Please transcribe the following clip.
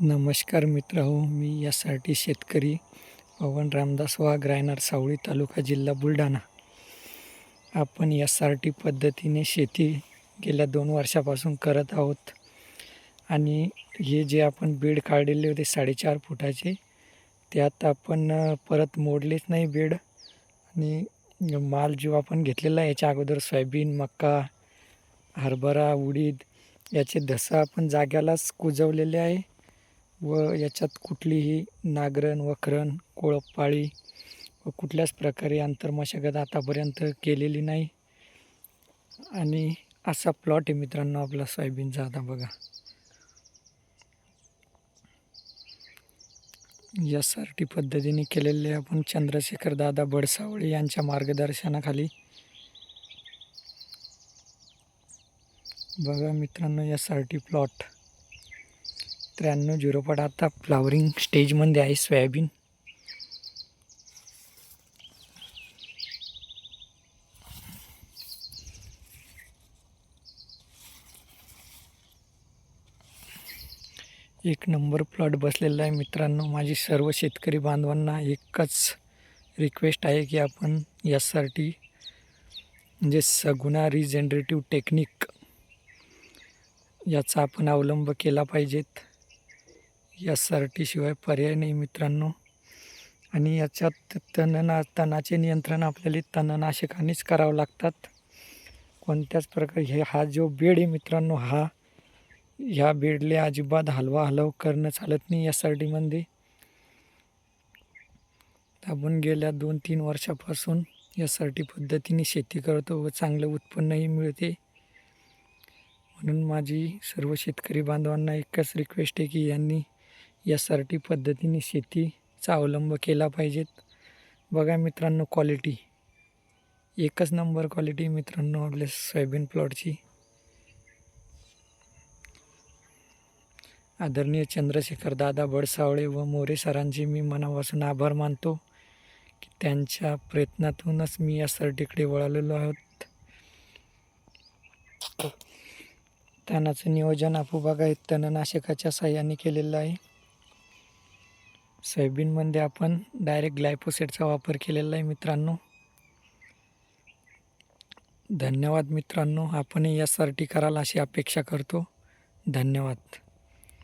नमस्कार मित्र हो मी यासाठी शेतकरी पवन रामदास वाघ रायनार सावळी तालुका जिल्हा बुलढाणा. आपण एस आर टी पद्धतीने शेती गेल्या दोन वर्षापासून करत आहोत. आणि हे जे आपण बेड काढलेले होते साडेचार फुटाचे त्यात आपण परत मोडलेच नाही बेड. आणि माल जो आपण घेतलेला आहे याच्या अगोदर सोयाबीन मका हरभरा उडीद याचे धसं आपण जाग्यालाच कुजवलेले आहे. व याच्यात कुठलीही नागरण वखरण कोळपाळी व कुठल्याच प्रकारे आंतरमशागत आतापर्यंत केलेली नाही. आणि असा प्लॉट आहे मित्रांनो आपला सोयाबीनचा आता बघा. एस आर टी पद्धतीने केलेले आपण चंद्रशेखर दादा बडसावळे यांच्या मार्गदर्शनाखाली. बघा मित्रांनो एस आर टी प्लॉट त्र्याण्णव झिरो पट आता फ्लावरिंग स्टेजमध्ये आहे सोयाबीन. एक नंबर प्लॉट बसलेला आहे मित्रांनो. माझी सर्व शेतकरी बांधवांना एकच रिक्वेस्ट आहे की आपण यासाठी म्हणजे सगुणा रिजेनरेटिव्ह टेक्निक याचा आपण अवलंब केला पाहिजेत. यासाठी शिवाय पर्याय नाही मित्रांनो. आणि याच्यात तणना तणाचे नियंत्रण आपल्याला तणनाशकानेच करावं लागतात. कोणत्याच प्रकारे हे हा जो बेड आहे मित्रांनो हा ह्या बेडले अजिबात हलवा हलव करणं चालत नाही एस आर टीमध्ये आपण गेल्या दोन तीन वर्षापासून एस आर टी पद्धतीने शेती करतो व चांगलं उत्पन्नही मिळते. म्हणून माझी सर्व शेतकरी बांधवांना एकच रिक्वेस्ट आहे की यांनी एस आर टी पद्धतीने शेतीचा अवलंब केला पाहिजेत. बघा मित्रांनो क्वालिटी एकच नंबर क्वालिटी मित्रांनो आपल्या सोयाबीन प्लॉटची आदरणीय चंद्रशेखर दादा बडसावळे व मोरे सरांचे मी मनापासून आभार मानतो की त्यांच्या प्रयत्नातूनच मी या सर्टीकडे वळालेलो आहोत. तणाचं नियोजन आपू आहेत तणनाशकाच्या साह्याने केलेलं आहे. सोयाबीनमध्ये आपण डायरेक्ट ग्लायपोसेटचा वापर केलेला आहे मित्रांनो. धन्यवाद मित्रांनो. आपणही यासाठी कराल अशी अपेक्षा करतो. धन्यवाद.